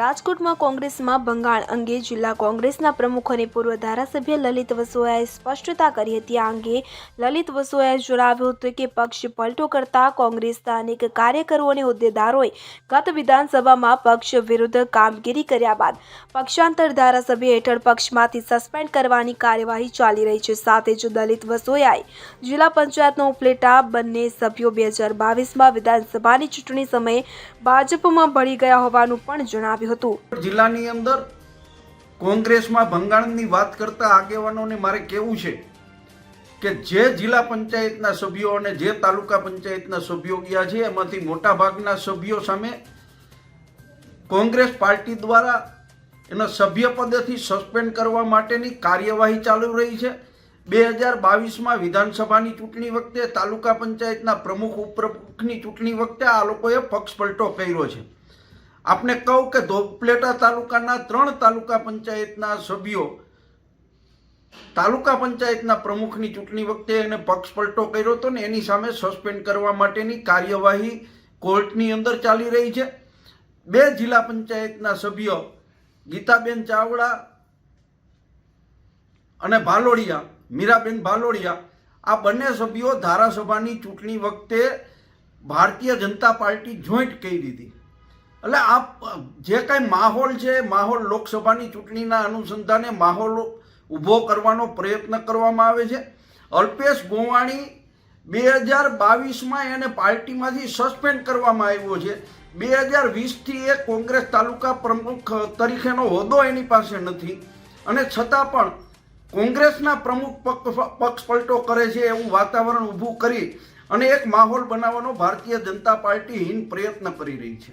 રાજકોટમાં કોંગ્રેસમાં ભંગાણ અંગે જિલ્લા કોંગ્રેસના પ્રમુખ અને પૂર્વ ધારાસભ્ય લલિત વસોયાએ સ્પષ્ટતા કરી હતી. આ અંગે લલિત વસોયાએ જણાવ્યું હતું કે પક્ષ પલટો કરતા કોંગ્રેસના અનેક કાર્યકરો અને હોદ્દેદારોએ ગત વિધાનસભામાં પક્ષ વિરુદ્ધ કામગીરી કર્યા બાદ પક્ષાંતર ધારાસભ્ય હેઠળ પક્ષમાંથી સસ્પેન્ડ કરવાની કાર્યવાહી ચાલી રહી છે. સાથે જ દલિત વસોયાએ જિલ્લા પંચાયતનો ઉપલેટા બંને સભ્યો બે હજાર બાવીસમાં વિધાનસભાની ચૂંટણી સમયે ભાજપમાં ભળી ગયા હોવાનું પણ જણાવ્યું હતું. જિલ્લાની અંદર કોંગ્રેસમાં ભંગાણની વાત કરતા આગેવાનોને મારે કહેવું છે કે જે જિલ્લા પંચાયતના સભ્યો અને જે તાલુકા પંચાયતના સભ્યો ગયા છે, એમાંથી મોટા ભાગના સભ્યો સામે કોંગ્રેસ પાર્ટી દ્વારા એના સભ્ય પદેથી સસ્પેન્ડ કરવા માટેની કાર્યવાહી ચાલુ રહી છે. બે હજાર બાવીસમાં વિધાનસભાની ચૂંટણી વખતે તાલુકા પંચાયતના પ્રમુખ, ઉપપ્રમુખની ચૂંટણી વખતે આ લોકોએ પક્ષ પલટો કર્યો છે. આપને કહું કે ધોપલેટા તાલુકાના ત્રણ તાલુકા પંચાયતના સભ્યો તાલુકા પંચાયતના પ્રમુખની ચૂંટણી વખતે એને પક્ષ પલટો કર્યો હતો ને એની સામે સસ્પેન્ડ કરવા માટેની કાર્યવાહી કોર્ટની અંદર ચાલી રહી છે. બે જિલ્લા પંચાયતના સભ્યો ગીતાબેન ચાવડા અને ભાલોડિયા, મીરાબેન ભાલોડિયા, આ બંને સભ્યો ધારાસભાની ચૂંટણી વખતે ભારતીય જનતા પાર્ટી જોઈન્ટ કહી દીધી. એટલે આ જે કાંઈ માહોલ છે, માહોલ લોકસભાની ચૂંટણીના અનુસંધાને માહોલ ઊભો કરવાનો પ્રયત્ન કરવામાં આવે છે. અલ્પેશ ગોવાણી બે હજાર બાવીસમાં એને પાર્ટીમાંથી સસ્પેન્ડ કરવામાં આવ્યો છે. બે હજાર વીસથી એ કોંગ્રેસ તાલુકા પ્રમુખ તરીકેનો હોદ્દો એની પાસે નથી. અને છતાં પણ કોંગ્રેસના પ્રમુખ પક્ષ પલટો કરે છે એવું વાતાવરણ ઊભું કરી અને એક માહોલ બનાવવાનો ભારતીય જનતા પાર્ટી હિન પ્રયત્ન કરી રહી છે.